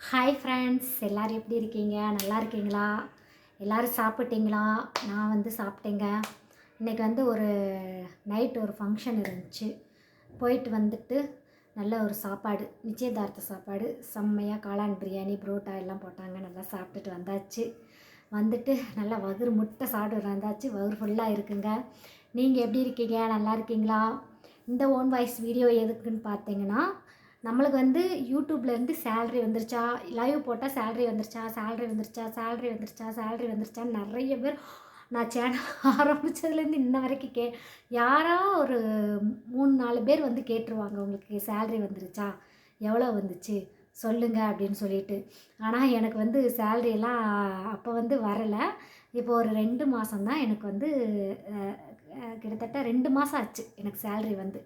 Hi friends எல்லோரும் எப்படி இருக்கீங்க? நல்லா இருக்கீங்களா? எல்லோரும் சாப்பிட்டீங்களா? நான் வந்து சாப்பிட்டேங்க. இன்றைக்கி வந்து ஒரு நைட் ஒரு ஃபங்க்ஷன் இருந்துச்சு. போயிட்டு வந்துட்டு நல்ல ஒரு சாப்பாடு நிச்சயதார்த்த சாப்பாடு செம்மையாக காளான் பிரியாணி புரோட்டா எல்லாம் போட்டாங்க. நல்லா சாப்பிட்டுட்டு வந்தாச்சு. வந்துட்டு நல்லா வகுறு முட்டை சாப்பிட்டு வந்தாச்சு. வகுறு ஃபுல்லாக இருக்குங்க. நீங்கள் எப்படி இருக்கீங்க? நல்லா இருக்கீங்களா? இந்த ஓன் வாய்ஸ் வீடியோ எதுக்குன்னு பார்த்தீங்கன்னா நம்மளுக்கு வந்து யூடியூப்லேருந்து சேல்ரி வந்துருச்சா? லைவ் போட்டால் சேல்ரி வந்துருச்சா? சேல்ரி வந்துருச்சா? சேல்ரி வந்துருச்சா? சேல்ரி வந்துருச்சான்னு நிறைய பேர் நான் சேனல் ஆரம்பித்ததுலேருந்து இன்ன வரைக்கும் கே யாரோ ஒரு மூணு நாலு பேர் வந்து கேட்டுருவாங்க உங்களுக்கு சேல்ரி வந்துருச்சா? எவ்வளோ வந்துச்சு? சொல்லுங்க அப்படின்னு சொல்லிட்டு. ஆனால் எனக்கு வந்து சேல்ரியெல்லாம் அப்போ வந்து வரலை. இப்போ ஒரு ரெண்டு மாதம்தான் எனக்கு வந்து கிட்டத்தட்ட ரெண்டு மாதம் ஆச்சு எனக்கு சேல்ரி வந்து.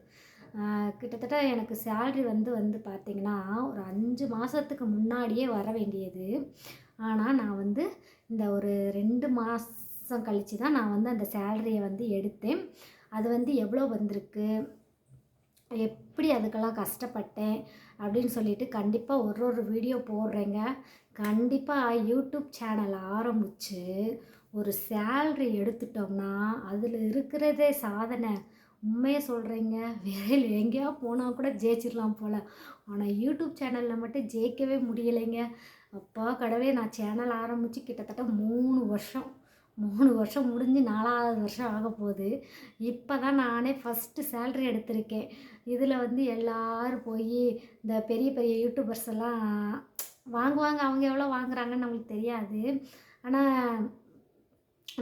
கிட்டத்தட்ட எனக்கு சேல்ரி வந்து வந்து பார்த்திங்கன்னா ஒரு அஞ்சு மாதத்துக்கு முன்னாடியே வர வேண்டியது. ஆனால் நான் வந்து இந்த ஒரு ரெண்டு மாதம் கழித்து தான் நான் வந்து அந்த சேல்ரியை வந்து எடுத்தேன். அது வந்து எவ்வளோ வந்திருக்கு? எப்படி அதுக்கெல்லாம் கஷ்டப்பட்டேன்? அப்படின்னு சொல்லிட்டு கண்டிப்பாக ஒரு ஒரு வீடியோ போடுறேங்க. கண்டிப்பாக யூடியூப் சேனல் ஆரம்பித்து ஒரு சேல்ரி எடுத்துட்டோம்னா அதில் இருக்கிறதே சாதனை. உண்மையை சொல்கிறீங்க வேலையில் எங்கேயா போனால் கூட ஜெயிச்சிடலாம் போல். ஆனால் யூடியூப் சேனலில் மட்டும் ஜெயிக்கவே முடியலைங்க. அப்பா கடவுளே நான் சேனல் ஆரம்பித்து கிட்டத்தட்ட மூணு வருஷம். மூணு வருஷம் முடிஞ்சு நாலாவது வருஷம் ஆக போகுது. இப்போ தான் நானே ஃபஸ்ட்டு சேல்ரி எடுத்திருக்கேன். இதில் வந்து எல்லோரும் போய் இந்த பெரிய பெரிய யூடியூபர்ஸ் எல்லாம் வாங்குவாங்க. அவங்க எவ்வளோ வாங்குறாங்கன்னு நம்மளுக்கு தெரியாது. ஆனால்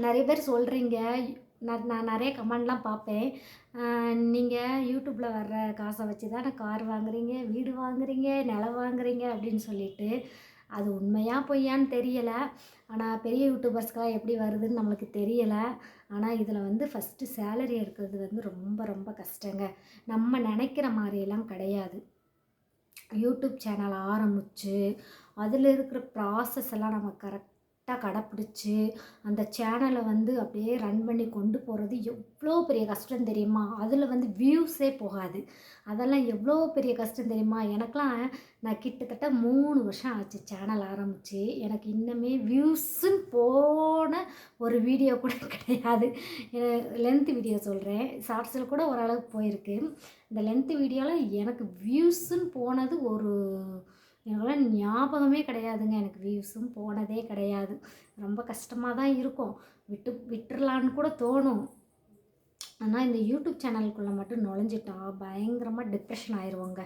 நிறைய பேர் சொல்கிறீங்க நான் நான் நிறைய கமெண்ட்லாம் பார்ப்பேன். நீங்கள் யூடியூப்பில் வர்ற காசை வச்சு தான் கார் வாங்குறீங்க வீடு வாங்குறீங்க நிலம் வாங்குறீங்க அப்படின்னு சொல்லிட்டு அது உண்மையாக பொய்யான்னு தெரியலை. ஆனால் பெரிய யூடியூபர்ஸ்க்கெலாம் எப்படி வருதுன்னு நம்மளுக்கு தெரியலை. ஆனால் இதில் வந்து ஃபஸ்ட்டு சேலரி எடுக்கிறது வந்து ரொம்ப ரொம்ப கஷ்டங்க. நம்ம நினைக்கிற மாதிரியெல்லாம் கிடையாது. யூடியூப் சேனல் ஆரம்பித்து அதில் இருக்கிற ப்ராசஸ் எல்லாம் நம்ம கரெக்ட் கரெக்டாக கடைப்பிடிச்சி அந்த சேனலை வந்து அப்படியே ரன் பண்ணி கொண்டு போகிறது எவ்வளோ பெரிய கஷ்டம் தெரியுமா? அதில் வந்து வியூஸே போகாது. அதெல்லாம் எவ்வளோ பெரிய கஷ்டம் தெரியுமா? எனக்கெலாம் நான் கிட்டத்தட்ட மூணு வருஷம் ஆச்சு சேனல் ஆரம்பித்து எனக்கு இன்னுமே வியூஸுன்னு போன ஒரு வீடியோ கூட கிடையாது. லென்த் வீடியோ சொல்கிறேன் ஷார்ட்ஸில் கூட ஓரளவுக்கு போயிருக்கு. இந்த லென்த் வீடியோவில் எனக்கு வியூஸுன்னு போனது ஒரு எனக்குலாம் ஞாபகமே கிடையாதுங்க. எனக்கு வியூஸும் போனதே கிடையாது. ரொம்ப கஷ்டமாக தான் இருக்கும். விட்டு விட்டுறலான்னு கூட தோணும். ஆனால் இந்த யூடியூப் சேனலுக்குள்ளே மட்டும் நுழைஞ்சிட்டா பயங்கரமாக டிப்ரெஷன் ஆயிடுவோங்க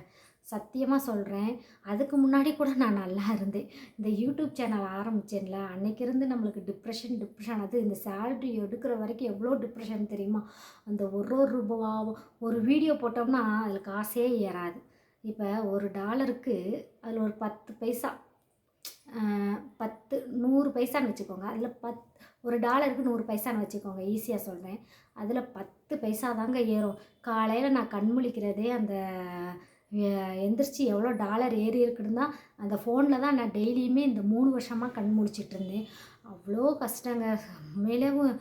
சத்தியமாக சொல்கிறேன் அதுக்கு முன்னாடி கூட நான் நல்லா இருந்தேன். இந்த யூடியூப் சேனல் ஆரம்பித்தேன்ல அன்னைக்கு இருந்து நம்மளுக்கு டிப்ரெஷன் டிப்ரெஷன் அது இந்த சேல்ரி எடுக்கிற வரைக்கும் எவ்வளோ டிப்ரெஷன் தெரியுமா? அந்த ஒரு ஒரு ரூபாவும் ஒரு வீடியோ போட்டோம்னா அதில் காசே ஏறாது. இப்போ ஒரு டாலருக்கு அதில் ஒரு பத்து பைசா பத்து நூறு பைசான்னு வச்சுக்கோங்க. அதில் பத் ஒரு டாலருக்கு நூறு பைசான்னு வச்சுக்கோங்க ஈஸியாக சொல்கிறேன் அதில் பத்து பைசா தாங்க ஏறும். காலையில் நான் கண் முழிக்கிறதே அந்த எ- எந்திரிச்சு எவ்வளோ டாலர் ஏறி இருக்குன்னு தான் அந்த ஃபோனில் தான் நான் டெய்லியுமே இந்த மூணு வருஷமாக கண் முழிச்சிட்டு இருந்தேன். அவ்வளோ கஷ்டங்க. மேலவும்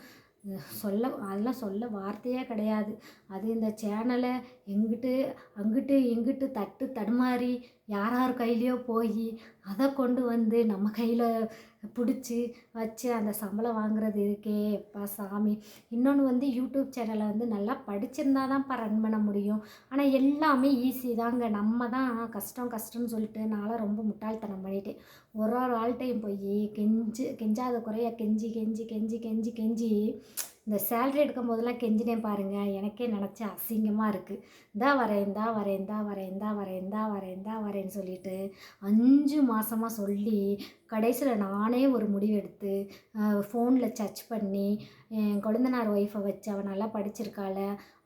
சொல்ல அதெல்லாம் சொல்ல வார்த்தையே கிடையாது. அது இந்த சேனலை எங்கிட்டு அங்கிட்டு இங்கிட்டு தட்டு தடுமாறி யார் யார் கையிலையோ போய் அதை கொண்டு வந்து நம்ம கையில் பிடிச்சி வச்சு அந்த சம்பளம் வாங்குறது இருக்கே எப்பா சாமி. இன்னொன்று வந்து யூடியூப் சேனலை வந்து நல்லா படிச்சிருந்தா தான்ப்பா ரன் பண்ண முடியும். ஆனால் எல்லாமே ஈஸி தாங்க. நம்ம தான் கஷ்டம் கஷ்டம்னு சொல்லிட்டு நான்லாம் ரொம்ப முட்டாள்தனம் பண்ணிட்டேன். ஒரு ஒரு ஆள்கிட்டையும் போய் கெஞ்சு கெஞ்சாத குறைய கெஞ்சி கெஞ்சி கெஞ்சி கெஞ்சி கெஞ்சி இந்த சேலரி எடுக்கும் போதெல்லாம் கெஞ்சினேன் பாருங்கள் எனக்கே நினச்சி அசிங்கமாக இருக்குது இந்தா வரேன் தான் வரேன் தான் வரேன் தான் வரேன் வரேன் தான் வரேன்னு சொல்லிட்டு அஞ்சு மாதமாக சொல்லி கடைசியில் நானே ஒரு முடிவெடுத்து ஃபோனில் சர்ச் பண்ணி என் குழந்தனார் ஒய்ஃபை வச்சு அவள் நல்லா படிச்சிருக்காள.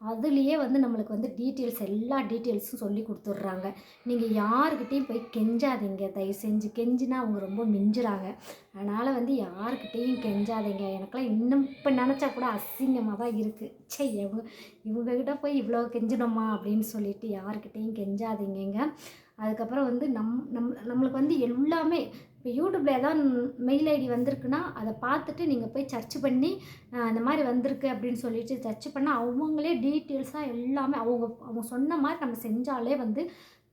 அதுலேயே வந்து நம்மளுக்கு வந்து டீட்டெயில்ஸ் எல்லா டீட்டெயில்ஸும் சொல்லி கொடுத்துட்றாங்க. நீங்கள் யாருக்கிட்டேயும் போய் கெஞ்சாதீங்க. தயவு செஞ்சு கெஞ்சினா அவங்க ரொம்ப மிஞ்சுறாங்க. அதனால் வந்து யாருக்கிட்டேயும் கெஞ்சாதீங்க. எனக்கெல்லாம் இன்னும் இப்போ நினச்சா கூட அசிங்கமாக தான் இருக்குது சே இவங்க இவங்கக்கிட்ட போய் இவ்வளோ கெஞ்சணுமா அப்படின்னு சொல்லிட்டு யாருக்கிட்டேயும் கெஞ்சாதீங்கங்க. அதுக்கப்புறம் வந்து நம் நம் நம்மளுக்கு வந்து எல்லாமே இப்போ யூடியூப்பில் ஏதாவது மெயில் ஐடி வந்திருக்குன்னா அதை பார்த்துட்டு நீங்கள் போய் சர்ச் பண்ணி அந்த இந்த மாதிரி வந்திருக்கு அப்படின்னு சொல்லிட்டு சர்ச் பண்ணால் அவங்களே டீட்டெயில்ஸாக எல்லாமே அவங்க அவங்க சொன்ன மாதிரி நம்ம செஞ்சாலே வந்து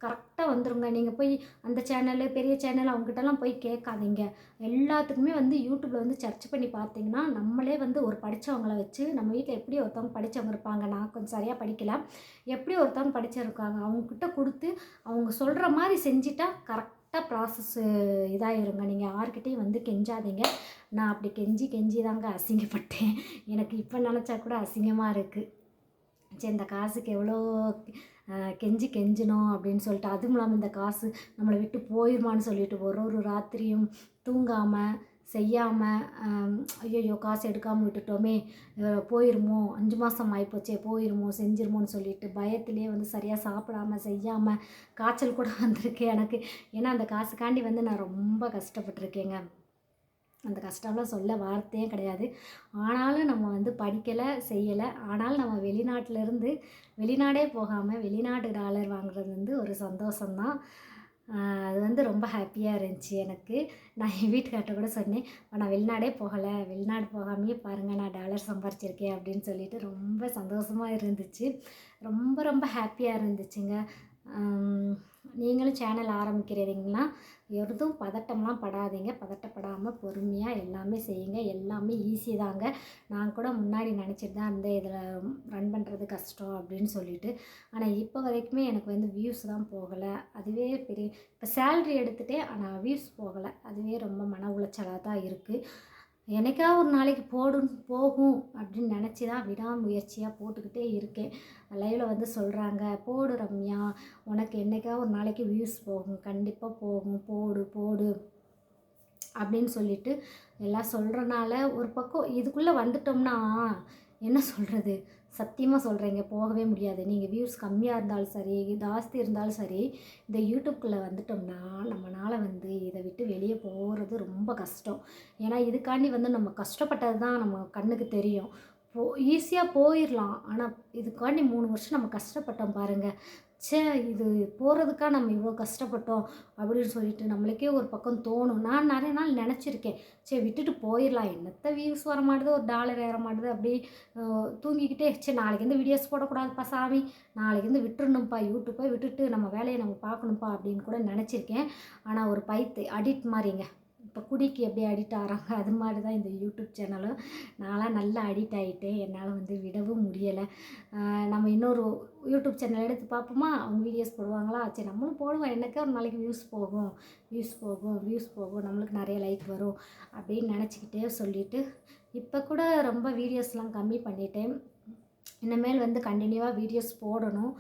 கரெக்டாக வந்துருங்க. நீங்கள் போய் அந்த சேனலு பெரிய சேனல் அவங்ககிட்டலாம் போய் கேட்காதீங்க. எல்லாத்துக்குமே வந்து யூடியூப்பில் வந்து சர்ச் பண்ணி பார்த்தீங்கன்னா நம்மளே வந்து ஒரு படித்தவங்கள வச்சு நம்ம வீட்டில் எப்படி ஒருத்தவங்க படித்தவங்க இருப்பாங்க நான் கொஞ்சம் சரியாக படிக்கல. எப்படி ஒருத்தவங்க படிச்சிருக்காங்க அவங்கக்கிட்ட கொடுத்து அவங்க சொல்கிற மாதிரி செஞ்சிட்டா கரெக்டாக ப்ராசஸ் இதாகிருங்க நீங்கள் யார்கிட்டையும் வந்து கெஞ்சாதீங்க. நான் அப்படி கெஞ்சி கெஞ்சி தாங்க அசிங்கப்பட்டேன். எனக்கு இப்போ நினச்சா கூட அசிங்கமாக இருக்குது சரி இந்த காசுக்கு எவ்வளோ கெஞ்சி கெஞ்சினோம் அப்படின்னு சொல்லிட்டு அதுவும் இல்லாமல் இந்த காசு நம்மளை விட்டு போயிருமான்னு சொல்லிட்டு ஒரு ஒரு ராத்திரியும் தூங்காமல் செய்யாமல் ஐயோ காசு எடுக்காமல் விட்டுட்டோமே போயிருமோ அஞ்சு மாதம் ஆகிப்போச்சே போயிருமோ செஞ்சிருமோன்னு சொல்லிட்டு பயத்திலே வந்து சரியாக சாப்பிடாம செய்யாமல் காய்ச்சல் கூட வந்திருக்கு எனக்கு. ஏன்னா அந்த காசுக்காண்டி வந்து நான் ரொம்ப கஷ்டப்பட்டிருக்கேங்க. அந்த கஷ்டம்லாம் சொல்ல வார்த்தையே கிடையாது. ஆனாலும் நம்ம வந்து படிக்கலை செய்யலை. ஆனாலும் நம்ம வெளிநாட்டிலேருந்து வெளிநாடே போகாமல் வெளிநாட்டு டாலர் வாங்குறது வந்து ஒரு சந்தோஷம்தான். அது வந்து ரொம்ப ஹாப்பியாக இருந்துச்சு எனக்கு. நான் என் வீட்டுக்கார்ட்ட கூட சொன்னேன் நான் வெளிநாடே போகலை. வெளிநாடு போகாமையே பாருங்கள் நான் டாலர் சம்பாரிச்சிருக்கேன். அப்படின்னு சொல்லிட்டு ரொம்ப சந்தோஷமாக இருந்துச்சு. ரொம்ப ரொம்ப ஹாப்பியாக இருந்துச்சுங்க. நீங்களும் சேனல் ஆரம்பிக்கிறீங்கன்னா எதுவும் பதட்டம்லாம் படாதீங்க. பதட்டப்படாமல் பொறுமையாக எல்லாமே செய்யுங்க. எல்லாமே ஈஸி தாங்க. நான் கூட முன்னாடி நினச்சிட்டு தான் அந்த இதில் ரன் பண்ணுறது கஷ்டம் அப்படின்னு சொல்லிட்டு. ஆனால் இப்போ வரைக்குமே எனக்கு வந்து வியூஸ் தான் போகலை. அதுவே பெரிய இப்போ சேல்ரி எடுத்துகிட்டே ஆனால் வியூஸ் போகலை. அதுவே ரொம்ப மன உளைச்சலாக தான் இருக்குது எனக்கா ஒரு நாளைக்கு போடும் போகும் அப்படின்னு நினச்சி தான் விடாமுயற்சியாக போட்டுக்கிட்டே இருக்கேன். லைவில் வந்து சொல்கிறாங்க போடு ரம்யா உனக்கு என்னைக்கா ஒரு நாளைக்கு வியூஸ் போகும் கண்டிப்பாக போகும் போடு போடு அப்படின்னு சொல்லிட்டு எல்லாம் சொல்கிறனால ஒரு பக்கம் இதுக்குள்ளே வந்துட்டோம்னா என்ன சொல்கிறது சத்தியமாக சொல்கிறேங்க போகவே முடியாது. நீங்கள் வியூஸ் கம்மியாக இருந்தாலும் சரி ஜாஸ்தி இருந்தாலும் சரி இந்த யூடியூப்குள்ளே வந்துட்டோம்னா நம்மளால் வந்து இதை விட்டு வெளியே போகிறது ரொம்ப கஷ்டம். ஏன்னா இதுக்காண்டி வந்து நம்ம கஷ்டப்பட்டது தான் நம்ம கண்ணுக்கு தெரியும். போ ஈஸியாக போயிடலாம் ஆனால் இதுக்காண்டி மூணு வருஷம் நம்ம கஷ்டப்பட்டோம் பாருங்கள் ச்சே இது போகிறதுக்கா நம்ம இவ்வளோ கஷ்டப்பட்டோம் அப்படின்னு சொல்லிட்டு நம்மளுக்கே ஒரு பக்கம் தோணும். நான் நிறைய நாள் நினச்சிருக்கேன். சரி விட்டுட்டு போயிடலாம். என்னத்த வியூஸ் வர மாட்டுது? ஒரு டாலர் ஏற மாட்டுது? அப்படி தூங்கிக்கிட்டே சரி நாளைக்கு இருந்து வீடியோஸ் போடக்கூடாதுப்பா சாமி. நாளைக்கு இருந்து விட்டுறணும்ப்பா யூடியூப்பை விட்டுட்டு நம்ம வேலையை நம்ம பார்க்கணும்ப்பா அப்படின்னு கூட நினச்சிருக்கேன். ஆனால் ஒரு பைத்து அடிட் மாதிரிங்க. இப்போ குடிக்கு எப்படி அடிக்ட் ஆகிறாங்க அது மாதிரி தான் இந்த யூடியூப் சேனலும் நான்லாம் நல்லா அடிக்ட் ஆகிட்டேன் என்னால் வந்து விடவும் முடியலை. நம்ம இன்னொரு யூடியூப் சேனல் எடுத்து பார்ப்போமா? அவங்க வீடியோஸ் போடுவாங்களா? சரி நம்மளும் போடுவோம். எனக்கே ஒரு நாளைக்கு வியூஸ் போகும். வியூஸ் போகும் வியூஸ் போகும். நம்மளுக்கு நிறைய லைக் வரும் அப்படின்னு நினச்சிக்கிட்டே சொல்லிவிட்டு இப்போ கூட ரொம்ப வீடியோஸ்லாம் கம்மி பண்ணிட்டேன். இனிமேல் வந்து கண்டினியூவாக வீடியோஸ் போடணும்.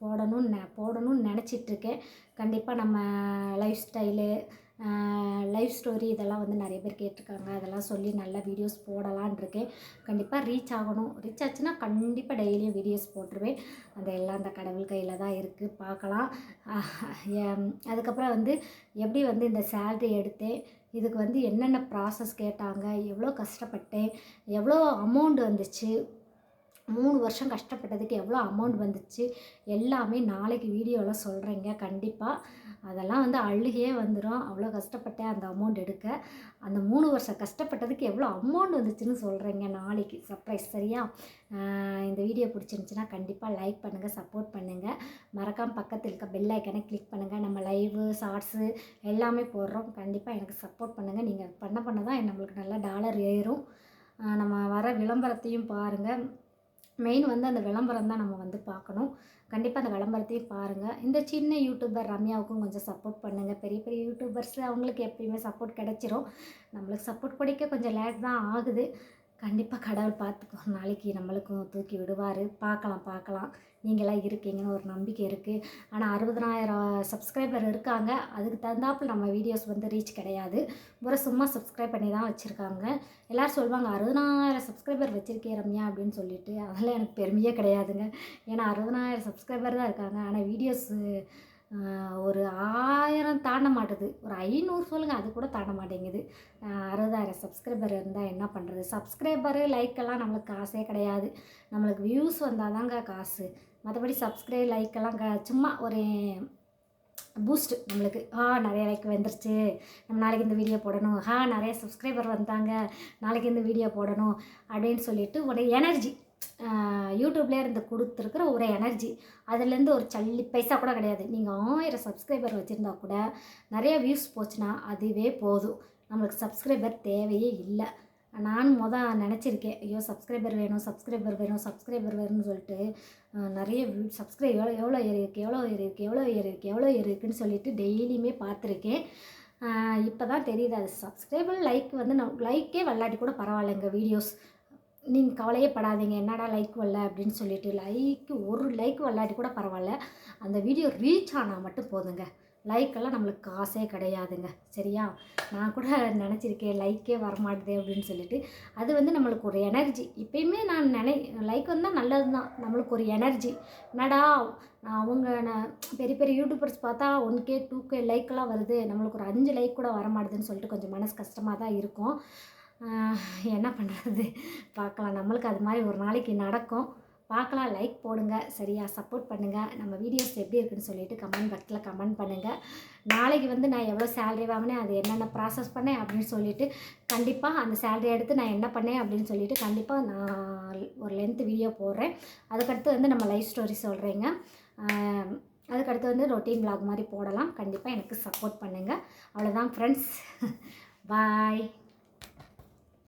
போடணும்னு நெ போடணும்னு நினச்சிட்ருக்கேன் கண்டிப்பாக நம்ம லைஃப் ஸ்டைலு லைஃப் ஸ்டோரி இதெல்லாம் வந்து நிறைய பேர் கேட்டிருக்காங்க. அதெல்லாம் சொல்லி நல்லா வீடியோஸ் போடலான் இருக்கேன். கண்டிப்பாக ரீச் ஆகணும். ரீச் ஆச்சுன்னா கண்டிப்பாக டெய்லியும் வீடியோஸ் போட்டுருவேன். அந்த எல்லாம் அந்த கடவுள் கையில் தான் இருக்குது பார்க்கலாம். அதுக்கப்புறம் வந்து எப்படி வந்து இந்த சேலரி எடுத்தேன்? இதுக்கு வந்து என்னென்ன ப்ராசஸ் கேட்டாங்க? எவ்வளோ கஷ்டப்பட்டேன்? எவ்வளோ அமௌண்ட் வந்துச்சு? மூணு வருஷம் கஷ்டப்பட்டதுக்கு எவ்வளோ அமௌண்ட் வந்துச்சு எல்லாமே நாளைக்கு வீடியோவில் சொல்கிறேங்க கண்டிப்பாக அதெல்லாம் வந்து அழுகையே வந்துடும் அவ்வளோ கஷ்டப்பட்டேன் அந்த அமௌண்ட் எடுக்க. அந்த மூணு வருஷம் கஷ்டப்பட்டதுக்கு எவ்வளோ அமௌண்ட் வந்துச்சுன்னு சொல்கிறேங்க நாளைக்கு. சர்ப்ரைஸ் சரியா? இந்த வீடியோ பிடிச்சிருந்துச்சின்னா கண்டிப்பாக லைக் பண்ணுங்கள் சப்போர்ட் பண்ணுங்கள் மறக்காம பக்கத்தில் இருக்க பெல் ஐக்கனை கிளிக் பண்ணுங்கள் நம்ம லைவு ஷார்ட்ஸு எல்லாமே போடுறோம். கண்டிப்பாக எனக்கு சப்போர்ட் பண்ணுங்கள் நீங்கள் பண்ண பண்ண தான் நம்மளுக்கு நல்லா டாலர் ஏறும். நம்ம வர விளம்பரத்தையும் பாருங்கள் மெயின் வந்து அந்த விளம்பரம் தான் நம்ம வந்து பார்க்கணும். கண்டிப்பாக அந்த விளம்பரத்தையும் பாருங்கள் இந்த சின்ன யூடியூபர் ரம்யாவுக்கும் கொஞ்சம் சப்போர்ட் பண்ணுங்கள் பெரிய பெரிய யூடியூபர்ஸ் அவங்களுக்கு எப்பயுமே சப்போர்ட் கிடச்சிரும். நம்மளுக்கு சப்போர்ட் படிக்க கொஞ்சம் லேட் தான் ஆகுது. கண்டிப்பாக கடவுள் பார்த்துக்கோ நாளைக்கு நம்மளுக்கும் தூக்கி விடுவார். பார்க்கலாம் பார்க்கலாம். நீங்களாம் இருக்கீங்கன்னு ஒரு நம்பிக்கை இருக்குது ஆனால் அறுபதனாயிரம் சப்ஸ்கிரைபர் இருக்காங்க. அதுக்கு தகுந்தாப்பில் நம்ம வீடியோஸ் வந்து ரீச் கிடையாது. முறை சும்மா சப்ஸ்கிரைப் பண்ணி தான் வச்சுருக்காங்க. எல்லோரும் சொல்லுவாங்க அறுபதனாயிரம் சப்ஸ்கிரைபர் வச்சுருக்கே ரம்யா அப்படின்னு சொல்லிட்டு. அதெல்லாம் எனக்கு பெருமையே கிடையாதுங்க. ஏன்னா அறுபதனாயிரம் சப்ஸ்கிரைபர் தான் இருக்காங்க. ஆனால் வீடியோஸு ஒரு ஆயிரம் தாண்ட மாட்டுது. ஒரு ஐநூறு சொல்லுங்கள் அது கூட தாண்ட மாட்டேங்குது. அறுபதாயிரம் சப்ஸ்கிரைபர் இருந்தால் என்ன பண்ணுறது சப்ஸ்கிரைபரு லைக்கெல்லாம் நம்மளுக்கு காசே கிடையாது. நம்மளுக்கு வியூஸ் வந்தால் தாங்க காசு. மற்றபடி சப்ஸ்கிரைப் லைக் எல்லாம் க சும்மா ஒரு பூஸ்ட்டு நம்மளுக்கு. ஆ நிறைய லைக் வந்துருச்சு. நம்ம நாளைக்கு இந்த வீடியோ போடணும். ஆ நிறைய சப்ஸ்கிரைபர் வந்தாங்க. நாளைக்கு இந்த வீடியோ போடணும் அப்படின்னு சொல்லிட்டு ஒரு எனர்ஜி யூடியூப்லேயே இருந்து கொடுத்துருக்குற ஒரு எனர்ஜி அதுலேருந்து ஒரு சல்லி பைசா கூட கிடையாது. நீங்கள் ஆயிரம் சப்ஸ்கிரைபர் வச்சுருந்தா கூட நிறைய வியூஸ் போச்சுன்னா அதுவே போதும். நம்மளுக்கு சப்ஸ்கிரைபர் தேவையே இல்லை. நானும் மொதல் நினச்சிருக்கேன் ஐயோ சப்ஸ்கிரைபர் வேணும் சப்ஸ்கிரைபர் வேணும் சப்ஸ்கிரைபர் வேணும்னு சொல்லிட்டு நிறைய சப்ஸ்கிரைப் எவ்வளோ எவ்வளோ ஏறி எவ்வளோ இருக்குது எவ்வளோ ஏறி எவ்வளோ ஏறி இருக்குன்னு சொல்லிட்டு டெய்லியுமே பார்த்துருக்கேன். இப்போ தான் தெரியுது அது சப்ஸ்கிரைபர் லைக் வந்து நான் லைக்கே விளாட்டி கூட பரவாயில்லைங்க வீடியோஸ் நீங்கள் கவலையே படாதீங்க என்னடா லைக் வரல அப்படின்னு சொல்லிட்டு லைக்கு ஒரு லைக் வரலாட்டி கூட பரவாயில்ல. அந்த வீடியோ ரீச் ஆனால் மட்டும் போதுங்க. லைக்கெல்லாம் நம்மளுக்கு காசே கிடையாதுங்க. சரியா? நான் கூட நினச்சிருக்கேன் லைக்கே வரமாட்டுதே அப்படின்னு சொல்லிட்டு. அது வந்து நம்மளுக்கு ஒரு எனர்ஜி இப்போயுமே நான் நினை லைக் வந்தால் நல்லது தான் நம்மளுக்கு ஒரு எனர்ஜி என்னடா நான் அவங்க நான் பெரிய பெரிய யூடியூபர்ஸ் பார்த்தா ஒன் கே டூ கே லைக்கெல்லாம் வருது. நம்மளுக்கு ஒரு அஞ்சு லைக் கூட வரமாட்டுதுன்னு சொல்லிட்டு கொஞ்சம் மனசு கஷ்டமாக தான் இருக்கும். என்ன பண்ணுறது பார்க்கலாம். நம்மளுக்கு அது மாதிரி ஒரு நாளைக்கு நடக்கும். பார்க்கலாம் லைக் போடுங்க சரியா சப்போர்ட் பண்ணுங்கள் நம்ம வீடியோஸ் எப்படி இருக்குன்னு சொல்லிட்டு கமெண்ட் பாக்ஸில் கமெண்ட் பண்ணுங்கள் நாளைக்கு வந்து நான் எவ்வளோ சேலரி வாங்கினேன் அது என்னென்ன ப்ராசஸ் பண்ணேன் அப்படின்னு சொல்லிட்டு கண்டிப்பாக அந்த சேலரி எடுத்து நான் என்ன பண்ணேன் அப்படின்னு சொல்லிட்டு கண்டிப்பாக நான் ஒரு லென்த் வீடியோ போடுறேன். அதுக்கடுத்து வந்து நம்ம லைஃப் ஸ்டோரி சொல்கிறேங்க அதுக்கடுத்து வந்து ரொட்டீன் vlog மாதிரி போடலாம். கண்டிப்பாக எனக்கு சப்போர்ட் பண்ணுங்கள் அவ்வளோதான் ஃப்ரெண்ட்ஸ் பாய்